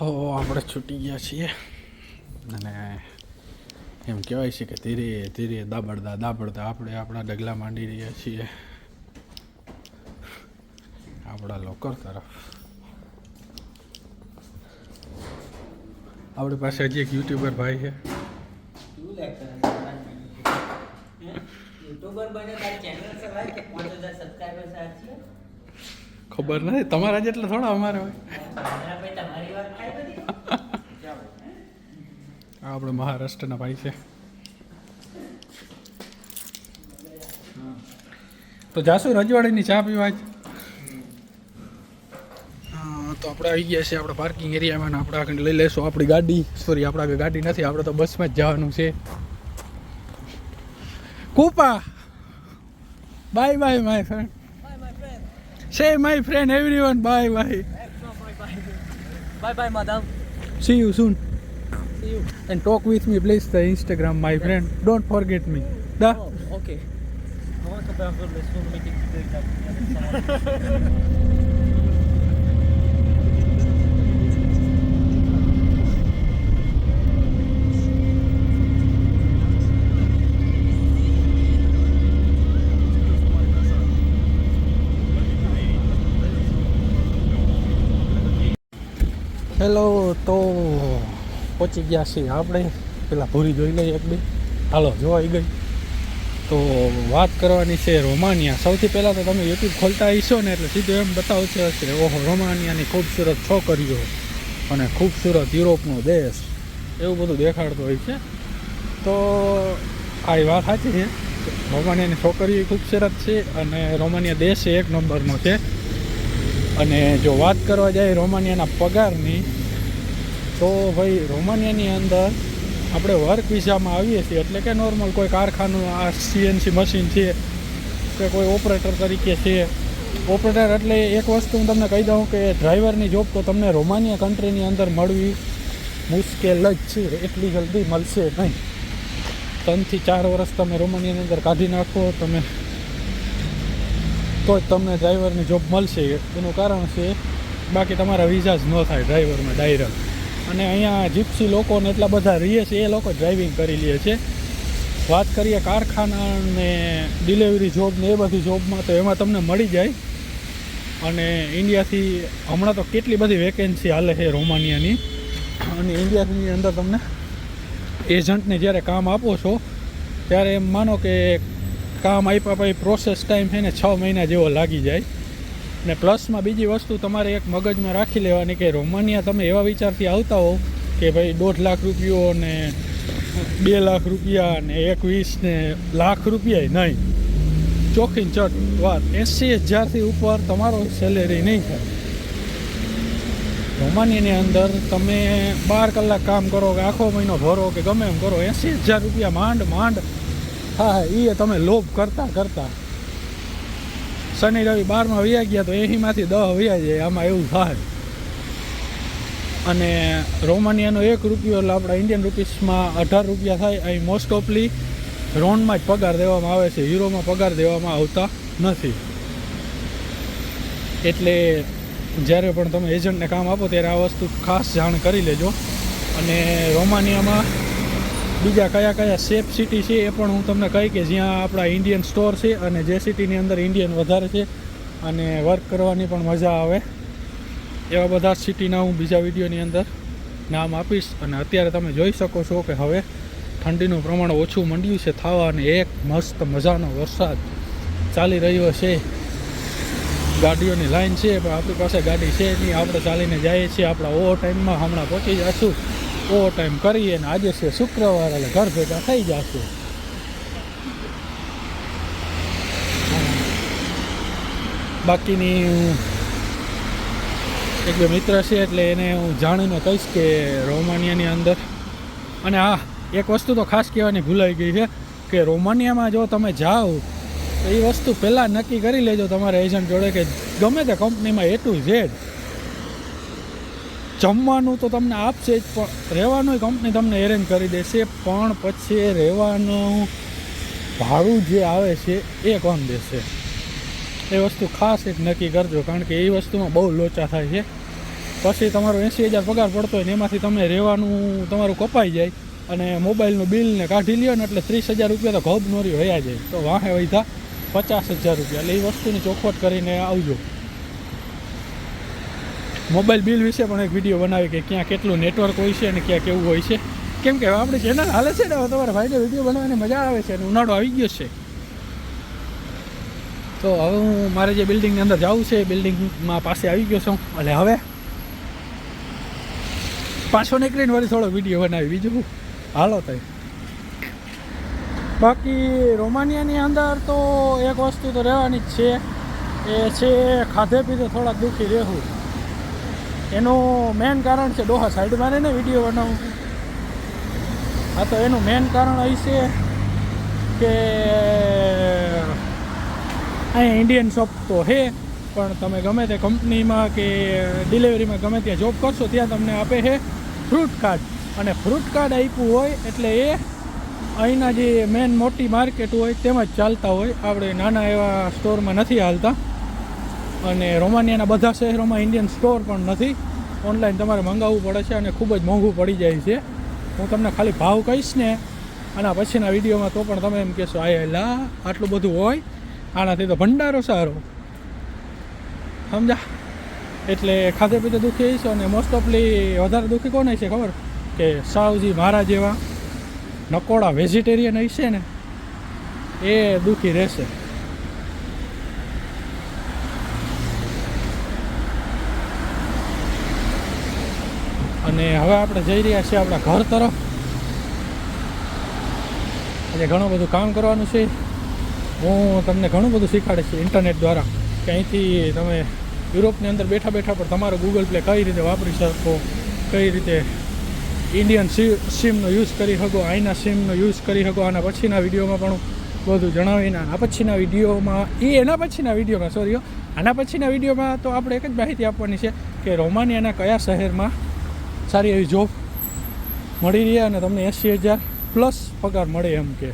તો આપણે છૂટી ગયા છીએ. અને એમ કહેવાય છે કે ધીરે ધીરે દાબડદા દાબડદા આપણે આપણા ડગલા માંડી રહ્યા છીએ. આપણા લોકર તરફ. આપણી પાસે હજી એક યુટ્યુબર ભાઈ છે. યુટ્યુબર બને, તારી ચેનલ હજાર સબસ્ક્રાઈબર્સ છે? ખબર નથી. તમારા જેટલા થોડા અમારે હોય. આપણે મહારાષ્ટ્રના ભાઈ છે. તો જાસુ, રજવાડીની ચા પીવા તો આપણે આવી ગયા છે આપણે પાર્કિંગ એરિયામાં આપણે આગળ લઈ લઈશું. આપણી ગાડી સોરી આપણા આગળ ગાડી નથી, આપણે તો બસમાં જ જવાનું છે. કૂપા! Bye bye my friend Say my friend, everyone, bye bye. Bye bye. Bye bye, madam. See you soon. See you. And talk with me, please. The Instagram, my yes. friend. Don't forget me. Da. Oh, okay. Hello તો પહોંચી ગયા છીએ આપણે. પેલા ભૂરી જોઈ લઈએ એક બે. હાલો, જોવાઈ ગઈ. તો વાત કરવાની છે રોમાનિયા. સૌથી પહેલાં તો તમે યુટ્યુબ ખોલતા હશો ને એટલે સીધું એમ બતાવશે હશે ઓહો, રોમાનિયાની ખૂબસૂરત છોકરીઓ અને ખૂબસૂરત યુરોપનો દેશ. એવું બધું દેખાડતો હોય છે. તો આ એ વાત સાચી છે. રોમાનિયાની છોકરીઓ ખૂબસૂરત છે અને રોમાનિયા દેશ એક નંબરનો છે. અને જો વાત કરવા જાય રોમાનિયાના પગારની, તો ભાઈ રોમાનિયાની અંદર આપણે વર્ક વિઝામાં આવીએ છીએ. એટલે કે નોર્મલ કોઈ કારખાનું, આ સીએનસી મશીન છે, કે કોઈ ઓપરેટર તરીકે છે. ઓપરેટર એટલે એક વસ્તુ હું તમને કહી દઉં કે ડ્રાઈવરની જોબ તો તમને રોમાનિયા કન્ટ્રીની અંદર મળવી મુશ્કેલ જ છે. એટલી જલ્દી મળશે નહીં. ત્રણથી ચાર વર્ષ તમે રોમાનિયાની અંદર કાઢી નાખો, તમે તો જ તમને ડ્રાઈવરની જોબ મળશે. એનું કારણ છે, બાકી તમારા વિઝા જ ન થાય ડ્રાઈવરમાં ડાયરેક્ટ અને અહીંયા જીપ્સી લોકોને એટલા બધા રહીએ છે, એ લોકો ડ્રાઇવિંગ કરી લે છે. વાત કરીએ કારખાના ને ડિલિવરી જોબ ને એ બધી જોબમાં તો એમાં તમને મળી જાય. અને ઇન્ડિયાથી હમણાં તો કેટલી બધી વેકેન્સી હાલે છે રોમાનિયાની. અને ઇન્ડિયાની અંદર તમને એજન્ટને જ્યારે કામ આપો છો, ત્યારે એમ માનો કે કામ આપ્યા પછી પ્રોસેસ ટાઈમ છે ને છ મહિના જેવો લાગી જાય. ને પ્લસમાં બીજી વસ્તુ તમારે એક મગજમાં રાખી લેવાની કે રોમાનિયા તમે એવા વિચારથી આવતા હોવ કે ભાઈ દોઢ લાખ રૂપિયો ને બે લાખ રૂપિયા ને એકવીસ ને લાખ રૂપિયા નહીં. ચોખ્ખી ચટ વાત. એંસી હજારથી ઉપર તમારો સેલેરી નહીં થાય. રોમાનિયાની અંદર તમે બાર કલાક કામ કરો કે આખો મહિનો ભરો કે ગમે એમ કરો એંસી હજાર રૂપિયા માંડ માંડ હા એ તમે લોભ કરતા કરતા. શનિ, રવિ, બારમાં વયા ગયા તો અહીંમાંથી દહ વયા જાય, આમાં એવું થાય. અને રોમાનિયાનો એક રૂપિયો, એટલે આપણા ઇન્ડિયન રૂપીસમાં અઢાર રૂપિયા થાય, અહીં મોસ્ટ ઓફલી રોનમાં જ પગાર દેવામાં આવે છે, યુરોમાં પગાર દેવામાં આવતા નથી. એટલે જ્યારે પણ તમે એજન્ટને કામ આપો, ત્યારે આ વસ્તુ ખાસ જાણ કરી લેજો. અને રોમાનિયામાં બીજા કયા કયા સેફ સિટી છે એ પણ હું તમને કહી કે જ્યાં આપણા ઇન્ડિયન સ્ટોર છે અને જે સિટીની અંદર ઇન્ડિયન વધારે છે અને વર્ક કરવાની પણ મજા આવે. એવા બધા સિટીના હું બીજા વિડીયોની અંદર નામ આપીશ અને અત્યારે તમે જોઈ શકો છો કે હવે ઠંડીનું પ્રમાણ ઓછું મંડ્યું છે. થવા અને એક મસ્ત મજાનો વરસાદ ચાલી રહ્યો છે. ગાડીઓની લાઈન છે, પણ આપણી પાસે ગાડી છે નહીં. આપણે ચાલીને જઈએ છીએ. આપણા ઓવર ટાઈમમાં હમણાં પહોંચી જઈશું ઓવર ટાઈમ કરીએ અને આજે છે શુક્રવાર એટલે ઘર ભેગા થઈ જશે. બાકીની એક બે મિત્ર છે એટલે એને હું જાણીને કહીશ કે રોમાનિયાની અંદર અને હા એક વસ્તુ તો ખાસ કહેવાની ભૂલાઈ ગઈ છે કે રોમાનિયામાં જો તમે જાઓ, તો એ વસ્તુ પહેલાં નક્કી કરી લેજો તમારા એજન્ટ જોડે કે ગમે તે કંપનીમાં એ ટુ ઝેડ જમવાનું તો તમને આપશે જ, પણ રહેવાનું કંપની તમને એરેન્જ કરી દેશે, પણ પછી રહેવાનું ભાડું જે આવે છે એ કોણ દેશે? એ વસ્તુ ખાસ એક નક્કી કરજો, કારણ કે એ વસ્તુમાં બહુ લોચા થાય છે. પછી તમારો એંસી હજાર પગાર પડતો હોય ને એમાંથી તમે રહેવાનું તમારું કપાઈ જાય, અને મોબાઈલનું બિલને કાઢી લ્યો ને એટલે ત્રીસ હજાર રૂપિયા તો ઘબ નોરી વયા જાય. તો વાહે વૈધા પચાસ હજાર રૂપિયા. એટલે એ વસ્તુની ચોખવટ કરીને આવજો. મોબાઈલ બિલ વિશે પણ એક વીડિયો બનાવી કે ક્યાં કેટલું નેટવર્ક હોય છે અને ક્યાં કેવું હોય છે. કેમ કે આપણે ચેનલ હાલે છે ને, હવે તમારા ભાઈને વીડિયો બનાવવાની મજા આવે છે અને ઉનાળો આવી ગયો છે. તો હવે હું મારે જે બિલ્ડિંગની અંદર જવું છે, એ બિલ્ડિંગમાં પાસે આવી ગયો છું. એટલે હવે પાછો નીકળીને વળી થોડો વીડિયો બનાવી. બીજું હાલો તઈ. બાકી રોમાનિયાની અંદર તો એક વસ્તુ તો રહેવાની જ છે. એ છે ખાધે પીધે થોડાક દુઃખી રહેવું. એનું મેન કારણ છે, ડોહા સાઈડમાં રહીને વીડિયો બનાવું. હા, તો એનું મેન કારણ એ છે કે અહીંયા ઇન્ડિયન શોપ તો છે, પણ તમે ગમે તે કંપનીમાં કે ડિલિવરીમાં ગમે ત્યાં જોબ કરશો, ત્યાં તમને આપે છે ફ્રૂટ કાર્ડ અને ફ્રૂટ કાર્ડ આપ્યું હોય એટલે એ અહીંના જે મેન મોટી માર્કેટ હોય તેમાં જ ચાલતા હોય. આપણે નાના એવા સ્ટોરમાં નથી હાલતા. અને રોમાનિયાના બધા શહેરોમાં ઇન્ડિયન સ્ટોર પણ નથી. ઓનલાઈન તમારે મંગાવવું પડે છે અને ખૂબ જ મોંઘું પડી જાય છે. હું તમને ખાલી ભાવ કહીશ ને, આના પછીના વિડીયોમાં તો પણ તમે એમ કહેશો આ લા, આટલું બધું હોય? આનાથી તો ભંડારો સારો. સમજા? એટલે ખાધે પીતે દુઃખી છે અને મોસ્ટ ઓફલી વધારે દુઃખી કોને છે ખબર? કે સાવજી મારા જેવા નકોડા વેજીટેરિયન હશે ને, એ દુઃખી રહેશે. અને હવે આપણે જઈ રહ્યા છીએ આપણા ઘર તરફ. આજે ઘણું બધું કામ કરવાનું છે. હું તમને ઘણું બધું શીખવાડે ઇન્ટરનેટ દ્વારા. કે અહીંથી તમે યુરોપની અંદર બેઠા બેઠા પણ તમારો ગૂગલ પ્લે કઈ રીતે વાપરી શકો, કઈ રીતે ઇન્ડિયન સિમનો યુઝ કરી શકો, આઈના સિમનો યુઝ કરી શકો, આના પછીના વિડીયોમાં પણ બધું જણાવીને, આના પછીના વિડીયોમાં, એ એના પછીના વિડીયોમાં સોરી આના પછીના વિડીયોમાં તો આપણે એક જ માહિતી આપવાની છે કે રોમાનિયાના કયા શહેરમાં સારી એવી જોબ મળી રહી અને તમને એંસી હજાર પ્લસ પગાર મળે એમ કે.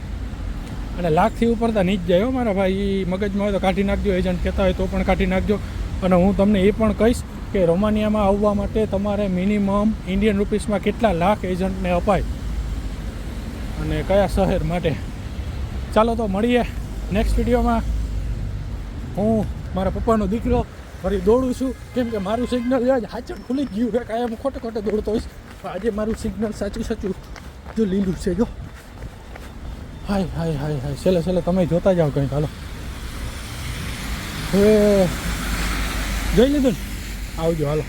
અને લાખથી ઉપર તો નહીં જ જાય મારા ભાઈ મગજમાં હોય તો કાઢી નાખજો એજન્ટ કહેતા હોય તો પણ કાઢી નાખજો. અને હું તમને એ પણ કહીશ કે રોમાનિયામાં આવવા માટે તમારે મિનિમમ ઇન્ડિયન રૂપીસમાં કેટલા લાખ એજન્ટને અપાય? અને કયા શહેર માટે? ચાલો તો મળીએ નેક્સ્ટ વિડીયોમાં હું, મારા પપ્પાનો દીકરો ફરી દોડું છું. કેમ કે મારું સિગ્નલ હાચડ ખુલી ગયું છે હું ખોટે ખોટે દોડતો હોઈશ. આજે મારું સિગ્નલ સાચું સાચું જો લીલું છે, જો. હાય હાય હાય હાય. છેલ્લે છેલ્લે તમે જોતા જાઓ કંઈક. હાલો. હવે જોઈ લીધું ને? આવજો, હાલો.